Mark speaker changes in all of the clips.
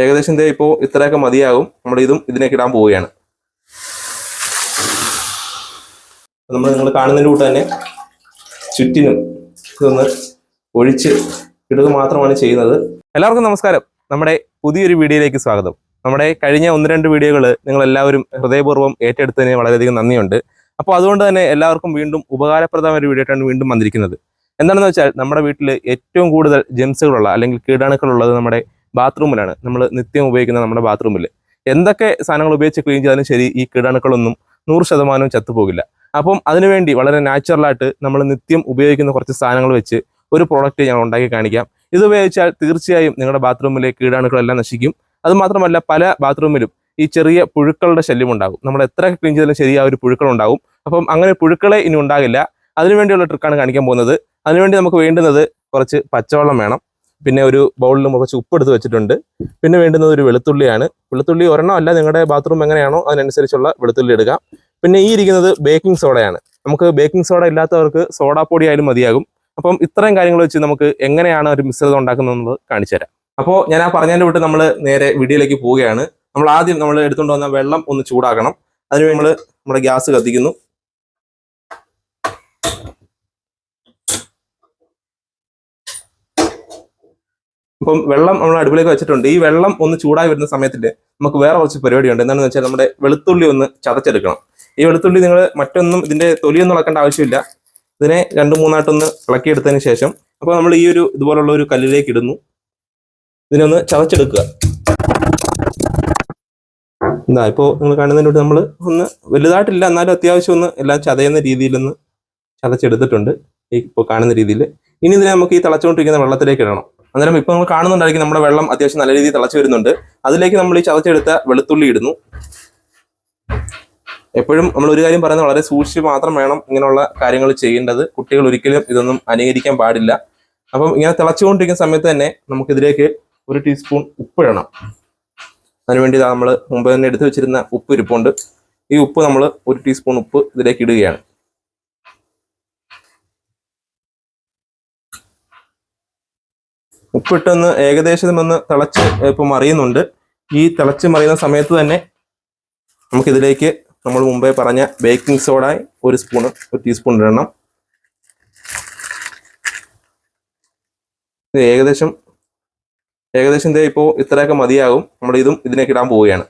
Speaker 1: ഏകദേശം ഇതേ ഇപ്പോൾ ഇത്രയൊക്കെ മതിയാകും. നമ്മൾ ഇതും ഇതിനേക്ക് ഇടാൻ പോവുകയാണ്. നമ്മൾ നിങ്ങൾ കാണുന്നതിന്റെ കൂട്ട് തന്നെ ചുറ്റിനും ഇതൊന്ന് ഒഴിച്ച് ഇടുക മാത്രമാണ് ചെയ്യുന്നത്. എല്ലാവർക്കും നമസ്കാരം. നമ്മുടെ പുതിയൊരു വീഡിയോയിലേക്ക് സ്വാഗതം. നമ്മുടെ കഴിഞ്ഞ ഒന്ന് രണ്ട് വീഡിയോകൾ നിങ്ങൾ എല്ലാവരും ഹൃദയപൂർവം ഏറ്റെടുത്തതിന് വളരെയധികം നന്ദിയുണ്ട്. അപ്പോൾ അതുകൊണ്ട് തന്നെ എല്ലാവർക്കും വീണ്ടും ഉപകാരപ്രദമായ ഒരു വീഡിയോ ആയിട്ടാണ് വീണ്ടും വന്നിരിക്കുന്നത്. എന്താണെന്ന് വെച്ചാൽ നമ്മുടെ വീട്ടിൽ ഏറ്റവും കൂടുതൽ ജെംസുകളുള്ള അല്ലെങ്കിൽ കീടാണുക്കളുള്ളത് നമ്മുടെ ബാത്റൂമിലാണ്. നമ്മൾ നിത്യം ഉപയോഗിക്കുന്ന നമ്മുടെ ബാത്റൂമിൽ എന്തൊക്കെ സാധനങ്ങൾ ഉപയോഗിച്ച് ക്ലീൻ ചെയ്താലും ശരി ഈ കീടാണുക്കളൊന്നും നൂറ് ശതമാനവും ചത്തുപോകില്ല. അപ്പം അതിനുവേണ്ടി വളരെ നാച്ചുറലായിട്ട് നമ്മൾ നിത്യം ഉപയോഗിക്കുന്ന കുറച്ച് സാധനങ്ങൾ വെച്ച് ഒരു പ്രോഡക്റ്റ് ഞാൻ ഉണ്ടാക്കി കാണിക്കാം. ഇത് ഉപയോഗിച്ചാൽ തീർച്ചയായും നിങ്ങളുടെ ബാത്റൂമിലെ കീടാണുക്കളെല്ലാം നശിക്കും. അതുമാത്രമല്ല പല ബാത്റൂമിലും ഈ ചെറിയ പുഴുക്കളുടെ ശല്യം ഉണ്ടാകും. നമ്മൾ എത്ര ക്ലീൻ ചെയ്താലും ശരി ആ ഒരു പുഴുക്കൾ ഉണ്ടാകും. അപ്പം അങ്ങനെ പുഴുക്കളെ ഇനി ഉണ്ടാകില്ല. അതിനുവേണ്ടിയുള്ള ട്രിക്കാണ് കാണിക്കാൻ പോകുന്നത്. അതിനുവേണ്ടി നമുക്ക് വേണ്ടുന്നത് കുറച്ച് പച്ചവെള്ളം വേണം. പിന്നെ ഒരു ബൗളിൽ കുറച്ച് ഉപ്പ് എടുത്ത് വെച്ചിട്ടുണ്ട്. പിന്നെ വേണ്ടുന്നത് ഒരു വെളുത്തുള്ളിയാണ്. വെളുത്തുള്ളി ഒരെണ്ണം അല്ല നിങ്ങളുടെ ബാത്റൂം എങ്ങനെയാണോ അതിനനുസരിച്ചുള്ള വെളുത്തുള്ളി എടുക്കാം പിന്നെ ഈ ഇരിക്കുന്നത് ബേക്കിംഗ് സോഡയാണ് നമുക്ക് ബേക്കിംഗ് സോഡ ഇല്ലാത്തവർക്ക് സോഡാപ്പൊടി ആയാലും മതിയാകും. അപ്പം ഇത്രയും കാര്യങ്ങൾ വെച്ച് നമുക്ക് എങ്ങനെയാണ് ഒരു മിശ്രിതം ഉണ്ടാക്കുന്നത് കാണിച്ചു തരാം. അപ്പോൾ ഞാൻ ആ പറഞ്ഞതിന്റെ വിട്ട് നമ്മൾ നേരെ വീഡിയോയിലേക്ക് പോവുകയാണ്. നമ്മൾ ആദ്യം നമ്മൾ എടുത്തുകൊണ്ട് വന്ന വെള്ളം ഒന്ന് ചൂടാക്കണം. അതിന് നമ്മൾ നമ്മുടെ ഗ്യാസ് കത്തിക്കുന്നു. അപ്പം വെള്ളം നമ്മൾ അടുപ്പിലേക്ക് വെച്ചിട്ടുണ്ട്. ഈ വെള്ളം ഒന്ന് ചൂടായി വരുന്ന സമയത്തിൽ നമുക്ക് വേറെ കുറച്ച് പരിപാടിയുണ്ട്. എന്താണെന്ന് വെച്ചാൽ നമ്മുടെ വെളുത്തുള്ളി ഒന്ന് ചതച്ചെടുക്കണം. ഈ വെളുത്തുള്ളി നിങ്ങൾ മറ്റൊന്നും ഇതിന്റെ തൊലിയൊന്നും ഇളക്കേണ്ട ആവശ്യമില്ല. ഇതിനെ രണ്ട് മൂന്നായിട്ടൊന്ന് ഇളക്കിയെടുത്തതിന് ശേഷം അപ്പോൾ നമ്മൾ ഈ ഒരു ഇതുപോലുള്ള ഒരു കല്ലിലേക്ക് ഇടുന്നു. ഇതിനൊന്ന് ചതച്ചെടുക്കുക. എന്താ ഇപ്പോൾ നിങ്ങൾ കാണുന്നതിനോട് നമ്മൾ ഒന്ന് വലുതായിട്ടില്ല എന്നാലും അത്യാവശ്യം ഒന്ന് എല്ലാം ചതയുന്ന രീതിയിലൊന്ന് ചതച്ചെടുത്തിട്ടുണ്ട്. ഈ ഇപ്പോൾ കാണുന്ന രീതിയിൽ. ഇനി ഇതിനെ നമുക്ക് ഈ തിളച്ചുകൊണ്ടിരിക്കുന്ന വെള്ളത്തിലേക്ക് ഇടണം. അന്നേരം ഇപ്പൊ നമ്മൾ കാണുന്നുണ്ടായിരിക്കും നമ്മുടെ വെള്ളം അത്യാവശ്യം നല്ല രീതിയിൽ തിളച്ചു വരുന്നുണ്ട്. അതിലേക്ക് നമ്മൾ ഈ ചതച്ചെടുത്ത വെളുത്തുള്ളി ഇടുന്നു. എപ്പോഴും നമ്മൾ ഒരു കാര്യം പറയുന്നത് വളരെ സൂക്ഷിച്ച് മാത്രം വേണം ഇങ്ങനെയുള്ള കാര്യങ്ങൾ ചെയ്യേണ്ടത്. കുട്ടികൾ ഒരിക്കലും ഇതൊന്നും അനുകരിക്കാൻ പാടില്ല. അപ്പം ഇങ്ങനെ തിളച്ചുകൊണ്ടിരിക്കുന്ന സമയത്ത് തന്നെ നമുക്കിതിലേക്ക് ഒരു ടീസ്പൂൺ ഉപ്പ് ഇടണം. അതിനുവേണ്ടി നമ്മൾ മുമ്പ് തന്നെ എടുത്തു വെച്ചിരുന്ന ഉപ്പ് ഇരിപ്പുണ്ട്. ഈ ഉപ്പ് നമ്മൾ ഒരു ടീസ്പൂൺ ഉപ്പ് ഇതിലേക്ക് ഇടുകയാണ്. ഉപ്പിട്ടൊന്ന് ഏകദേശം ഒന്ന് തിളച്ച് ഇപ്പം മറിയുന്നുണ്ട്. ഈ തിളച്ച് മറിയുന്ന സമയത്ത് തന്നെ നമുക്കിതിലേക്ക് നമ്മൾ മുമ്പേ പറഞ്ഞ ബേക്കിംഗ് സോഡ ഒരു സ്പൂൺ ഒരു ടീസ്പൂൺ ഇടണം. ഇത് ഏകദേശം ഏകദേശം ഇതേ ഇപ്പോൾ ഇത്രയൊക്കെ മതിയാകും. നമ്മൾ ഇതും ഇതിനേക്ക് ഇടാൻ പോവുകയാണ്.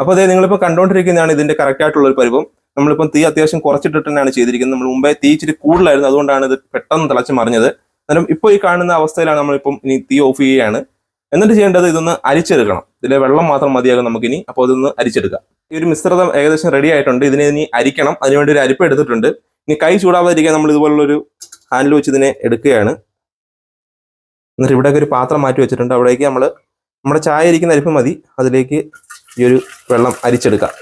Speaker 1: അപ്പോൾ അതേ നിങ്ങളിപ്പോൾ കണ്ടുകൊണ്ടിരിക്കുന്നതാണ് ഇതിന്റെ കറക്റ്റായിട്ടുള്ളൊരു പരുവം. നമ്മളിപ്പം തീ അത്യാവശ്യം കുറച്ചിട്ടിട്ട് തന്നെയാണ് ചെയ്തിരിക്കുന്നത്. നമ്മൾ മുമ്പേ തീ ഇച്ചിരി കൂടുതലായിരുന്നു. അതുകൊണ്ടാണ് ഇത് പെട്ടെന്ന് തിളച്ച് മറിഞ്ഞത്. എന്നാലും ഇപ്പോൾ ഈ കാണുന്ന അവസ്ഥയിലാണ് നമ്മളിപ്പം ഇനി തീ ഓഫ് ചെയ്യുകയാണ്. എന്നിട്ട് ചെയ്യേണ്ടത് ഇതൊന്ന് അരിച്ചെടുക്കണം. ഇതിലെ വെള്ളം മാത്രം മതിയാകും നമുക്കിനി. അപ്പോൾ ഇതൊന്ന് അരിച്ചെടുക്കാം. ഈ ഒരു മിശ്രിതം ഏകദേശം റെഡി ആയിട്ടുണ്ട്. ഇതിനെ ഇനി അരിക്കണം. അതിനുവേണ്ടി ഒരു അരിപ്പ് എടുത്തിട്ടുണ്ട്. ഇനി കൈ ചൂടാവാതിരിക്കാൻ നമ്മൾ ഇതുപോലുള്ളൊരു ഹാൻഡിൽ വെച്ച് ഇതിനെ എടുക്കുകയാണ്. എന്നിട്ട് ഇവിടെയൊക്കെ ഒരു പാത്രം മാറ്റി വെച്ചിട്ടുണ്ട്. അവിടേക്ക് നമ്മൾ നമ്മുടെ ചായ ഇരിക്കുന്ന അരിപ്പ് മതി. അതിലേക്ക് ഈ ഒരു വെള്ളം അരിച്ചെടുക്കാം.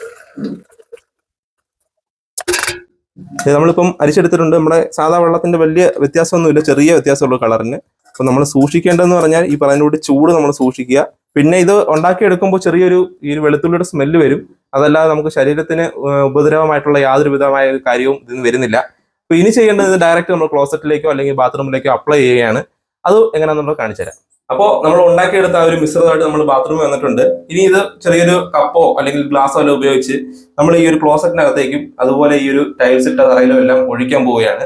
Speaker 1: നമ്മളിപ്പം അരിച്ചെടുത്തിട്ടുണ്ട്. നമ്മുടെ സാധാ വെള്ളത്തിന്റെ വലിയ വ്യത്യാസമൊന്നുമില്ല. ചെറിയ വ്യത്യാസമുള്ളൂ കളറിന്. അപ്പൊ നമ്മൾ സൂക്ഷിക്കേണ്ടതെന്ന് പറഞ്ഞാൽ ഈ പറഞ്ഞുകൂടി ചൂട് നമ്മൾ സൂക്ഷിക്കുക. പിന്നെ ഇത് ഉണ്ടാക്കിയെടുക്കുമ്പോൾ ചെറിയൊരു ഈ വെളുത്തുള്ളിയുടെ സ്മെല്ല് വരും. അതല്ലാതെ നമുക്ക് ശരീരത്തിന് ഉപദ്രവമായിട്ടുള്ള യാതൊരു വിധമായ കാര്യവും ഇതിന് വരുന്നില്ല. അപ്പൊ ഇനി ചെയ്യേണ്ടത് ഡയറക്റ്റ് നമ്മൾ ക്ലോസറ്റിലേക്കോ അല്ലെങ്കിൽ ബാത്റൂമിലേക്കോ അപ്ലൈ ചെയ്യുകയാണ്. അത് എങ്ങനെയാണെന്നുള്ളത് കാണിച്ചു തരാം അപ്പോൾ നമ്മൾ ഉണ്ടാക്കിയെടുത്ത ആ ഒരു മിശ്രിതമായിട്ട് നമ്മൾ ബാത്റൂമിൽ വന്നിട്ടുണ്ട്. ഇനി ഇത് ചെറിയൊരു കപ്പോ അല്ലെങ്കിൽ ഗ്ലാസ്സോ എല്ലാം ഉപയോഗിച്ച് നമ്മൾ ഈ ഒരു ക്ലോസറ്റിനകത്തേക്കും അതുപോലെ ഈ ഒരു ടൈൽസ് ഇട്ട തറയിലും എല്ലാം ഒഴിക്കാൻ പോവുകയാണ്.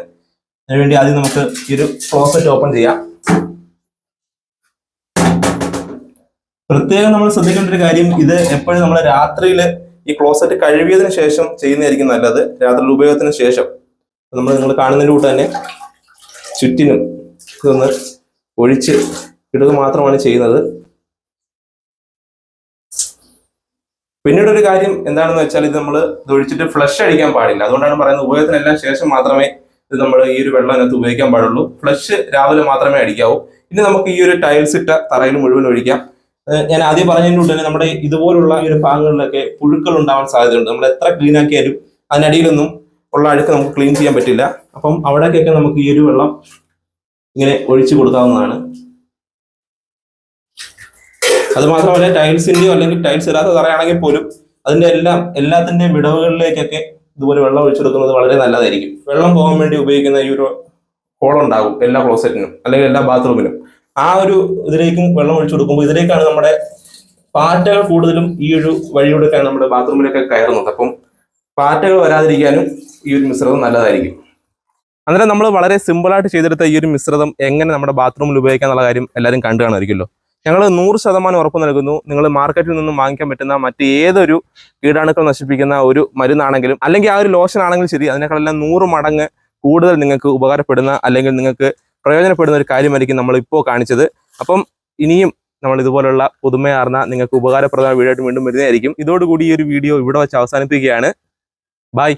Speaker 1: അതിനുവേണ്ടി ആദ്യം നമുക്ക് ഈ ഒരു ക്ലോസറ്റ് ഓപ്പൺ ചെയ്യാം. പ്രത്യേകം നമ്മൾ ശ്രദ്ധിക്കേണ്ട ഒരു കാര്യം ഇത് എപ്പോഴും നമ്മൾ രാത്രിയിൽ ഈ ക്ലോസറ്റ് കഴുകിയതിനു ശേഷം ചെയ്യുന്നതായിരിക്കും നല്ലത്. രാത്രിയിൽ ഉപയോഗത്തിന് ശേഷം. നമ്മൾ നിങ്ങൾ കാണുന്നതിന്റെ കൂട്ട് തന്നെ ചുറ്റിനും ഇതൊന്ന് ഒഴിച്ച് ഇടുക മാത്രമാണ് ചെയ്യുന്നത്. പിന്നീട് ഒരു കാര്യം എന്താണെന്ന് വെച്ചാൽ ഇത് നമ്മൾ ഇതൊഴിച്ചിട്ട് ഫ്ലഷ് അടിക്കാൻ പാടില്ല. അതുകൊണ്ടാണ് പറയുന്നത് ഉപയോഗത്തിനെല്ലാം ശേഷം മാത്രമേ ഇത് നമ്മൾ ഈ ഒരു വെള്ളം അതിനകത്ത് ഉപയോഗിക്കാൻ പാടുള്ളൂ. ഫ്ലഷ് രാവിലെ മാത്രമേ അടിക്കാവൂ. ഇനി നമുക്ക് ഈ ഒരു ടൈൽസ് ഇട്ട തറയിൽ മുഴുവൻ ഒഴിക്കാം. ഞാൻ ആദ്യം പറഞ്ഞതിനുണ്ട് തന്നെ നമ്മുടെ ഇതുപോലുള്ള ഈ ഒരു ഭാഗങ്ങളിലൊക്കെ പുഴുക്കൾ ഉണ്ടാവാൻ സാധ്യതയുണ്ട്. നമ്മൾ എത്ര ക്ലീൻ ആക്കിയാലും അതിനടിയിലൊന്നും ഉള്ള അഴുക്ക് നമുക്ക് ക്ലീൻ ചെയ്യാൻ പറ്റില്ല. അപ്പം അവിടേക്കൊക്കെ നമുക്ക് ഈ ഒരു വെള്ളം ഇങ്ങനെ ഒഴിച്ചു കൊടുക്കാവുന്നതാണ്. അത് മാത്രമല്ല ടൈൽസിന്റെയോ അല്ലെങ്കിൽ ടൈൽസ് ഇല്ലാത്ത തറയാണെങ്കിൽ പോലും അതിന്റെ എല്ലാം എല്ലാത്തിന്റെയും വിടവുകളിലേക്കൊക്കെ ഇതുപോലെ വെള്ളം ഒഴിച്ചെടുക്കുന്നത് വളരെ നല്ലതായിരിക്കും. വെള്ളം പോകാൻ വേണ്ടി ഉപയോഗിക്കുന്ന ഈ ഒരു ഹോൾ ഉണ്ടാകും എല്ലാ ക്ലോസറ്റിനും അല്ലെങ്കിൽ എല്ലാ ബാത്റൂമിനും ആ ഒരു ഇതിലേക്കും വെള്ളം ഒഴിച്ചു കൊടുക്കുമ്പോൾ ഇതിലേക്കാണ് നമ്മുടെ പാറ്റകൾ കൂടുതലും ഈ ഒരു വഴിയോടൊക്കെയാണ് നമ്മുടെ ബാത്റൂമിലൊക്കെ കയറുന്നത്. അപ്പം പാറ്റകൾ വരാതിരിക്കാനും ഈ ഒരു മിശ്രിതം നല്ലതായിരിക്കും. അന്നേരം നമ്മൾ വളരെ സിമ്പിളായിട്ട് ചെയ്തെടുത്ത ഈ ഒരു മിശ്രിതം എങ്ങനെ നമ്മുടെ ബാത്റൂമിൽ ഉപയോഗിക്കാം എന്നുള്ള കാര്യം എല്ലാവരും കണ്ടു കാണുമായിരിക്കുമല്ലോ. ഞങ്ങൾ നൂറ് ശതമാനം ഉറപ്പ് നൽകുന്നു. നിങ്ങൾ മാർക്കറ്റിൽ നിന്നും വാങ്ങിക്കാൻ പറ്റുന്ന മറ്റ് ഏതൊരു കീടാണുക്കൾ നശിപ്പിക്കുന്ന ഒരു മരുന്നാണെങ്കിലും അല്ലെങ്കിൽ ആ ഒരു ലോഷൻ ആണെങ്കിലും ശരി അതിനേക്കാളെല്ലാം നൂറ് മടങ്ങ് കൂടുതൽ നിങ്ങൾക്ക് ഉപകാരപ്പെടുന്ന അല്ലെങ്കിൽ നിങ്ങൾക്ക് പ്രയോജനപ്പെടുന്ന ഒരു കാര്യമായിരിക്കും നമ്മൾ ഇപ്പോൾ കാണിച്ചത്. അപ്പം ഇനിയും നമ്മൾ ഇതുപോലുള്ള പുതുമയാർന്ന നിങ്ങൾക്ക് ഉപകാരപ്രദമായ വീഡിയോ ആയിട്ട് വീണ്ടും വരുന്നതായിരിക്കും. ഇതോടുകൂടി ഈ ഒരു വീഡിയോ ഇവിടെ വെച്ച് അവസാനിപ്പിക്കുകയാണ്. ബൈ